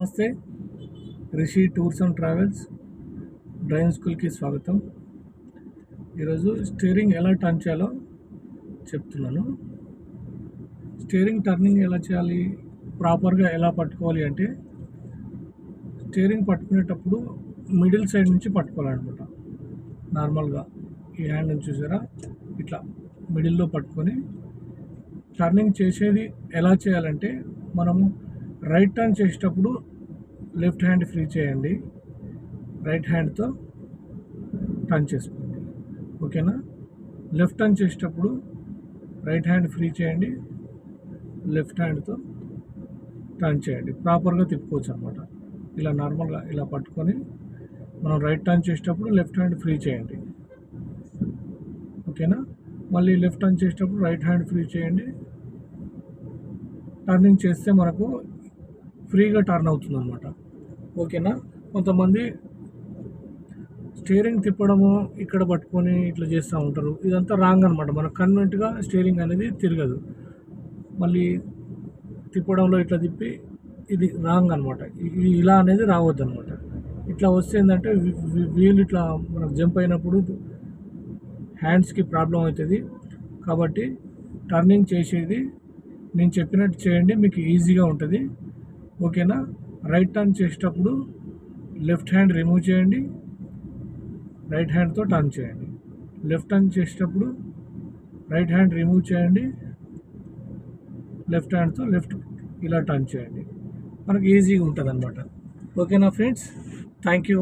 నమస్తే. Rishi tours and travels driving స్కూల్కి స్వాగతం. ఈరోజు స్టీరింగ్ ఎలా టర్న్ చేయాలో చెప్తున్నాను. స్టీరింగ్ టర్నింగ్ ఎలా చేయాలి ప్రాపర్గా ఎలా పట్టుకోవాలి అంటే స్టీరింగ్ పట్టుకునేటప్పుడు మిడిల్ సైడ్ నుంచి పట్టుకోవాలన్నమాట. నార్మల్గా ఈ హ్యాండ్ నుంచి చూసారా? ఇట్లా మిడిల్లో పట్టుకొని టర్నింగ్ చేసేది ఎలా చేయాలంటే మనము రైట్ టర్న్ చేసేటప్పుడు లెఫ్ట్ హ్యాండ్ ఫ్రీ చేయండి. రైట్ హ్యాండ్తో టర్న్ చేసుకోండి. ఓకేనా? లెఫ్ట్ టర్న్ చేసేటప్పుడు రైట్ హ్యాండ్ ఫ్రీ చేయండి. లెఫ్ట్ హ్యాండ్తో టర్న్ చేయండి. ప్రాపర్గా తిప్పుకోవచ్చు అనమాట ఇలా నార్మల్గా ఇలా పట్టుకొని మనం రైట్ టర్న్ చేసేటప్పుడు లెఫ్ట్ హ్యాండ్ ఫ్రీ చేయండి. ఓకేనా? మళ్ళీ లెఫ్ట్ టర్న్ చేసేటప్పుడు రైట్ హ్యాండ్ ఫ్రీ చేయండి. టర్నింగ్ చేస్తే మనకు ఫ్రీగా టర్న్ అవుతుంది అనమాట ఓకేనా? కొంతమంది స్టీరింగ్ తిప్పడము ఇక్కడ పట్టుకొని ఇట్లా చేస్తూ ఉంటారు. ఇదంతా రాంగ్ అనమాట మనకు కన్వెంట్గా స్టీరింగ్ అనేది తిరగదు. మళ్ళీ తిప్పడంలో ఇట్లా తిప్పి ఇది రాంగ్ అనమాట ఇది ఇలా అనేది రావద్దు అనమాట ఇట్లా వస్తే ఏంటంటే వీల్ ఇట్లా మనకు జంప్ అయినప్పుడు హ్యాండ్స్కి ప్రాబ్లం అవుతుంది. కాబట్టి టర్నింగ్ చేసేది నేను చెప్పినట్టు చేయండి మీకు ఈజీగా ఉంటుంది. ఓకేనా? రైట్ టర్న్ చేసేటప్పుడు లెఫ్ట్ హ్యాండ్ రిమూవ్ చేయండి. రైట్ హ్యాండ్తో టర్న్ చేయండి. లెఫ్ట్ టర్న్ చేసేటప్పుడు రైట్ హ్యాండ్ రిమూవ్ చేయండి. లెఫ్ట్ హ్యాండ్తో లెఫ్ట్ ఇలా టర్న్ చేయండి. మనకు ఈజీగా ఉంటుంది అనమాట ఓకేనా ఫ్రెండ్స్? Thank you